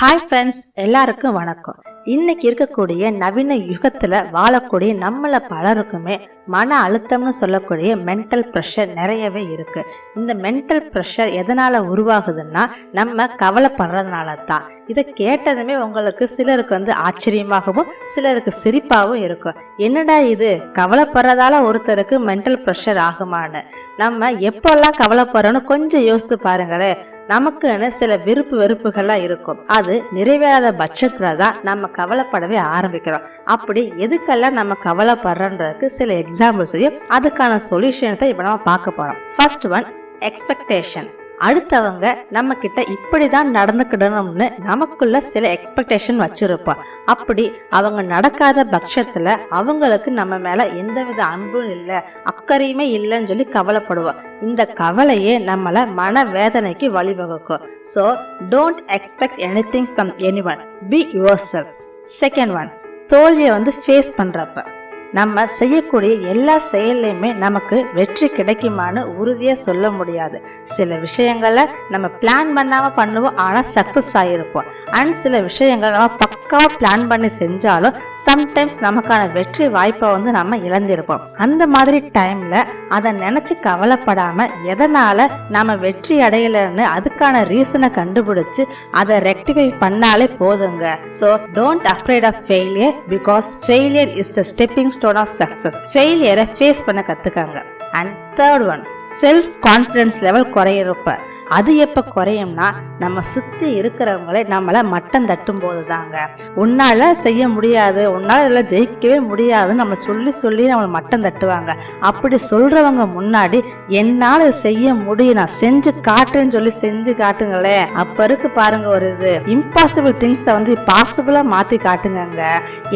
Hi friends எல்லாருக்கும் வணக்கம். இன்னைக்கு இருக்கக்கூடிய நவீன யுகத்தில் வாழக்கூடிய நம்மளை பலருக்குமே மன அழுத்தம்னு சொல்லக்கூடிய மென்டல் ப்ரெஷர் நிறையவே இருக்குது இந்த மென்டல் ப்ரெஷர் எதனால் உருவாகுதுன்னா நம்ம கவலைப்படுறதுனால தான் இதை கேட்டதுமே உங்களுக்கு சிலருக்கு வந்து ஆச்சரியமாகவும் சிலருக்கு சிரிப்பாகவும் இருக்கும். என்னடா இது? கவலைப்படுறதால ஒருத்தருக்கு மென்டல் ப்ரெஷர் ஆகுமான்னு. நம்ம எப்போல்லாம் கவலைப்படுறோன்னு கொஞ்சம் யோசித்து பாருங்களேன். நமக்குன்னு சில விருப்பு வெறுப்புகள்லாம் இருக்கும். அது நிறைவேறாத பட்சத்துல தான் நம்ம கவலைப்படவே ஆரம்பிக்கிறோம். அப்படி எதுக்கெல்லாம் நம்ம கவலைப்படுறன்றதுக்கு சில எக்ஸாம்பிள்ஸையும் அதுக்கான சொல்யூஷனை இப்போ நம்ம பார்க்க போகிறோம் ஃபர்ஸ்ட் ஒன் எக்ஸ்பெக்டேஷன் அடுத்தவங்க நம்ம கிட்ட இப்படிதான் நடந்துக்கிடணும்னு நமக்குள்ள சில எக்ஸ்பெக்டேஷன் வச்சிருப்போம் அப்படி அவங்க நடக்காத பட்சத்தில் அவங்களுக்கு நம்ம மேலே எந்தவித அன்பும் இல்லை அக்கறையுமே இல்லைன்னு சொல்லி கவலைப்படுவோம் இந்த கவலையே நம்மளை மன வேதனைக்கு வழிவகுக்கும். So don't expect anything from anyone be yourself second one தோல்வியை வந்து ஃபேஸ் பண்ணுறப்ப நம்ம செய்யக்கூடிய எல்லா செயல்லையுமே நமக்கு வெற்றி கிடைக்குமான்னு உறுதியாக சொல்ல முடியாது. சில விஷயங்களை நம்ம பிளான் பண்ணாமல் பண்ணுவோம் ஆனால் சக்ஸஸ் ஆகிருப்போம் அண்ட் சில விஷயங்கள் நம்ம பக்காவாக பிளான் பண்ணி செஞ்சாலும் சம்டைம்ஸ் நமக்கான வெற்றி வாய்ப்பை வந்து நம்ம இழந்திருப்போம். அந்த மாதிரி டைமில் அதை நினச்சி கவலைப்படாமல் எதனால் நம்ம வெற்றி அடையலைன்னு அதுக்கான ரீசனை கண்டுபிடிச்சி அதை ரெக்டிஃபை பண்ணாலே போதுங்க. So don't afraid of failure because failure is the stepping stone of success ஃபெயிலியரை face பண்ண கற்றுக்காங்க and third one self confidence level குறையிறப்ப. அது எப்போ குறையும்னா நம்ம சுற்றி இருக்கிறவங்களே நம்மளை மட்டம் தட்டும் போது தாங்க உன்னால் செய்ய முடியாது உன்னால் இதில் ஜெயிக்கவே முடியாதுன்னு நம்ம சொல்லி சொல்லி நம்மளை மட்டம் தட்டுவாங்க. அப்படி சொல்கிறவங்க முன்னாடி என்னால் செய்ய முடியும் நான் செஞ்சு காட்டுன்னு சொல்லி செஞ்சு காட்டுங்களேன் அப்போ இருக்கு பாருங்க ஒரு இது. இம்பாசிபிள் திங்ஸை வந்து பாசிபிளாக மாற்றி காட்டுங்கங்க.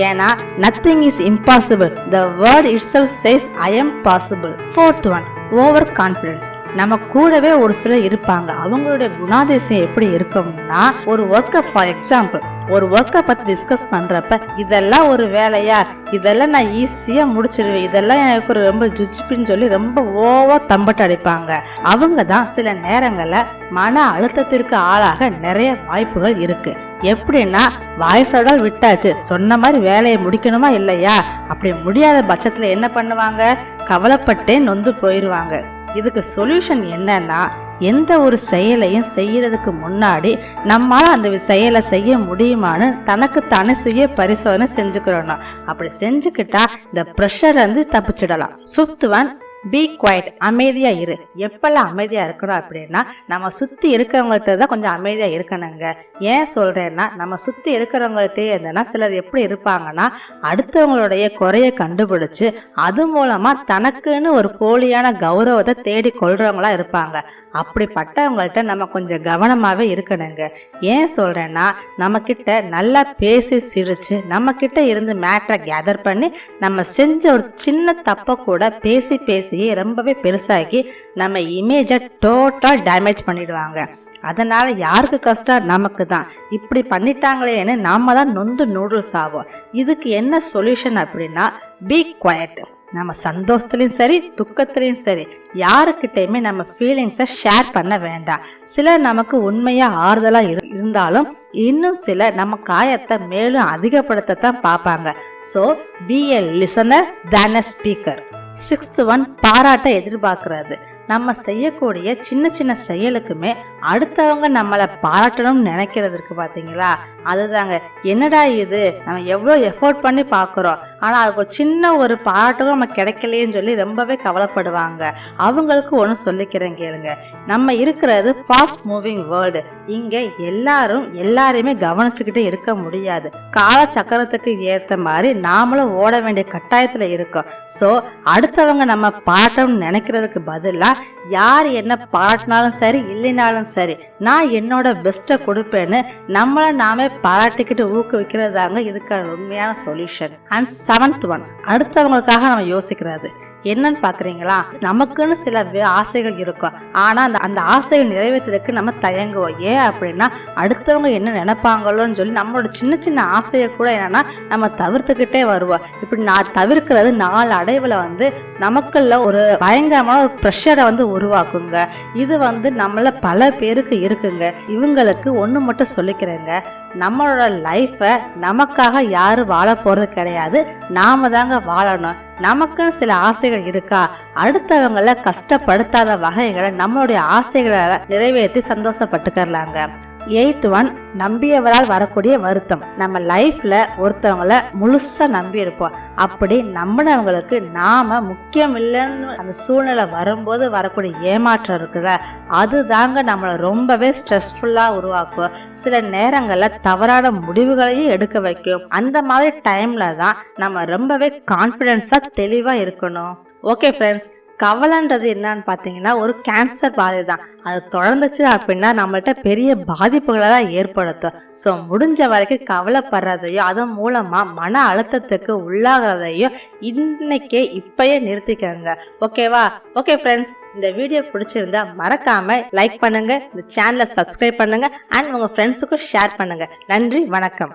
ஏன்னா nothing is impossible the word itself says I am possible fourth one over confidence நம்ம கூடவே ஒரு சிலர் இருப்பாங்க. அவங்களுடைய குணாதிசயம் எப்படி இருக்கும்னா ஒரு ஒர்க்கை ஃபார் எக்ஸாம்பிள் ஒரு ஒர்க்கை பற்றி டிஸ்கஸ் பண்ணுறப்ப இதெல்லாம் ஒரு வேலையா? இதெல்லாம் நான் ஈஸியாக முடிச்சிடுவேன் இதெல்லாம் எனக்கு ஒரு ரொம்ப ஜுஜிப்பின்னு சொல்லி ரொம்ப ஓவாக தம்பட்டு அடிப்பாங்க. அவங்க தான் சில நேரங்களில் மன அழுத்தத்திற்கு ஆளாக நிறைய வாய்ப்புகள் இருக்குது எப்படின்னா வாய்ஸோட விட்டாச்சு. சொன்ன மாதிரி வேலையை முடிக்கணுமா இல்லையா? அப்படி முடியாத பட்சத்தில் என்ன பண்ணுவாங்க? கவலைப்பட்டே நொந்து போயிடுவாங்க இதுக்கு சொல்யூஷன் என்னன்னா எந்த ஒரு செயலையும் செய்யறதுக்கு முன்னாடி நம்மால் அந்த செயலை செய்ய முடியுமான்னு தனக்கு தானே சுய பரிசோதனை செஞ்சுக்கிறோம் அப்படி செஞ்சுக்கிட்டா இந்த ப்ரெஷர் வந்து தப்பிச்சிடலாம். ஃபிஃப்த் ஒன் பி குவைட் அமைதியாக இரு. எப்பெல்லாம் அமைதியாக இருக்கணும் அப்படின்னா நம்ம சுற்றி இருக்கிறவங்கள்ட்ட தான் கொஞ்சம் அமைதியாக இருக்கணுங்க. ஏன் சொல்கிறேன்னா நம்ம சுற்றி இருக்கிறவங்கள்ட்டே இருந்தேன்னா சிலர் எப்படி இருப்பாங்கன்னா அடுத்தவங்களுடைய குறையை கண்டுபிடிச்சு அது மூலமாக தனக்குன்னு ஒரு போலியான கௌரவத்தை தேடி கொள்கிறவங்களாக இருப்பாங்க. அப்படிப்பட்டவங்கள்ட்ட நம்ம கொஞ்சம் கவனமாகவே இருக்கணுங்க. ஏன் சொல்கிறேன்னா நம்மக்கிட்ட நல்லா பேசி சிரித்து நம்மக்கிட்ட இருந்து மேட்டரை கேதர் பண்ணி நம்ம செஞ்ச ஒரு சின்ன தப்பை கூட பேசி பேசி ரொம்பவே பெருசாக்கி நம்ம இமேஜை டோட்டலாக டேமேஜ் பண்ணிடுவாங்க. அதனால் யாருக்கு கஷ்டம்? நமக்கு தான் இப்படி பண்ணிட்டாங்களேன்னு நாம் தான் நொந்து நூடுல்ஸ் ஆகும் இதுக்கு என்ன சொல்யூஷன் அப்படின்னா பி குவாய்ட் நம்ம சந்தோஷத்துலேயும் சரி துக்கத்துலேயும் சரி யாருக்கிட்டையுமே நம்ம ஃபீலிங்ஸை ஷேர் பண்ண வேண்டாம். சிலர் நமக்கு உண்மையாக ஆறுதலாக இரு இருந்தாலும் இன்னும் சில நம்ம காயத்தை மேலும் அதிகப்படுத்தத்தான் பார்ப்பாங்க. So be a listener than a speaker sixth one பாராட்ட எதிர்பார்க்கறது. நம்ம செய்யக்கூடிய சின்ன சின்ன செயலுக்குமே அடுத்தவங்க நம்மளை பாராட்டணும்னு நினைக்கிறதுக்கு பார்த்தீங்களா அதுதாங்க. என்னடா இது? நம்ம எவ்வளோ எஃபோர்ட் பண்ணி பார்க்குறோம். ஆனால் அதுக்கு ஒரு சின்ன ஒரு பாராட்டும் நம்ம கிடைக்கலையேன்னு சொல்லி ரொம்பவே கவலைப்படுவாங்க. அவங்களுக்கு ஒன்று சொல்லிக்கிறேன் கேளுங்க. நம்ம இருக்கிறது ஃபாஸ்ட் மூவிங் வேர்ல்டு இங்கே எல்லாரும் எல்லாரையுமே கவனிச்சுக்கிட்டே இருக்க முடியாது. கால சக்கரத்துக்கு ஏற்ற மாதிரி நாமளும் ஓட வேண்டிய கட்டாயத்தில் இருக்கோம். ஸோ அடுத்தவங்க நம்ம பாராட்டணும்னு நினைக்கிறதுக்கு பதிலாக யார் என்ன பாராட்டினாலும் சரி இல்லைனாலும் சரி நான் என்னோட பெஸ்ட்டை கொடுப்பேன்னு நம்மளை நாமே பாராட்டிக்கிட்டு ஊக்குவிக்கிறது தாங்க இதுக்கான உண்மையான சொல்யூஷன் அண்ட் செவன்த் ஒன் அடுத்தவங்களுக்காக நம்ம யோசிக்கிறது. என்னன்னு பாக்குறீங்களா? நமக்குன்னு சில ஆசைகள் இருக்கும். ஆனா அந்த அந்த ஆசையை நிறைவேற்றுறதுக்கு நம்ம தயங்குவோம். ஏன் அப்படின்னா அடுத்தவங்க என்ன நினைப்பாங்களோன்னு சொல்லி நம்மளோட சின்ன சின்ன ஆசையை கூட என்னன்னா நம்ம தவிர்த்துக்கிட்டே வருவோம். இப்படி நான் தவிர்க்கிறது நாலு அடைவில் வந்து நமக்குள்ள ஒரு பயங்கரமான ஒரு ப்ரெஷரை வந்து உருவாக்குங்க. இது வந்து நம்மள பல பேருக்கு இருக்குங்க. இவங்களுக்கு ஒன்று மட்டும் சொல்லிக்கிறேங்க. நம்மளோட லைஃப்பை நமக்காக யாரும் வாழ போகிறது கிடையாது. நாம தாங்க வாழணும். நமக்குன்னு சில ஆசைகள் இருக்கா? அடுத்தவங்களை கஷ்டப்படுத்தாத வகைகளை நம்மளுடைய ஆசைகளை நிறைவேற்றி சந்தோஷப்பட்டுக்கறலாங்க. எயித் ஒன் நம்பியவரால் வரக்கூடிய வருத்தம். நம்ம லைஃப்ல ஒருத்தவங்கள முழுசா நம்பி இருப்போம். அப்படி நம்பினவங்களுக்கு நாம முக்கியம் இல்லைன்னு அந்த சூழ்நிலை வரும்போது வரக்கூடிய ஏமாற்றம் இருக்குல்ல அது தாங்க நம்மளை ரொம்பவே ஸ்ட்ரெஸ்ஃபுல்லாக உருவாக்கும். சில நேரங்களில் தவறான முடிவுகளையும் எடுக்க வைக்கும். அந்த மாதிரி டைம்ல தான் நம்ம ரொம்பவே கான்ஃபிடென்ஸாக தெளிவாக இருக்கணும். ஓகே ஃப்ரெண்ட்ஸ் கவலைன்றது என்னன்னு பார்த்தீங்கன்னா ஒரு கேன்சர் பாதை தான் அது தொடர்ந்துச்சு அப்படின்னா நம்மள்ட்ட பெரிய பாதிப்புகளை தான் ஏற்படுத்தும். ஸோ முடிஞ்ச வரைக்கும் கவலைப்படுறதையும் அதன் மூலமாக மன அழுத்தத்துக்கு உள்ளாகிறதையும் இன்னைக்கே இப்பயே நிறுத்திக்கோங்க. ஓகேவா ஓகே ஃப்ரெண்ட்ஸ் இந்த வீடியோ பிடிச்சிருந்தா மறக்காம லைக் பண்ணுங்க. இந்த சேனலை சப்ஸ்கிரைப் பண்ணுங்க. அண்ட் உங்கள் ஃப்ரெண்ட்ஸுக்கும் ஷேர் பண்ணுங்க. நன்றி வணக்கம்.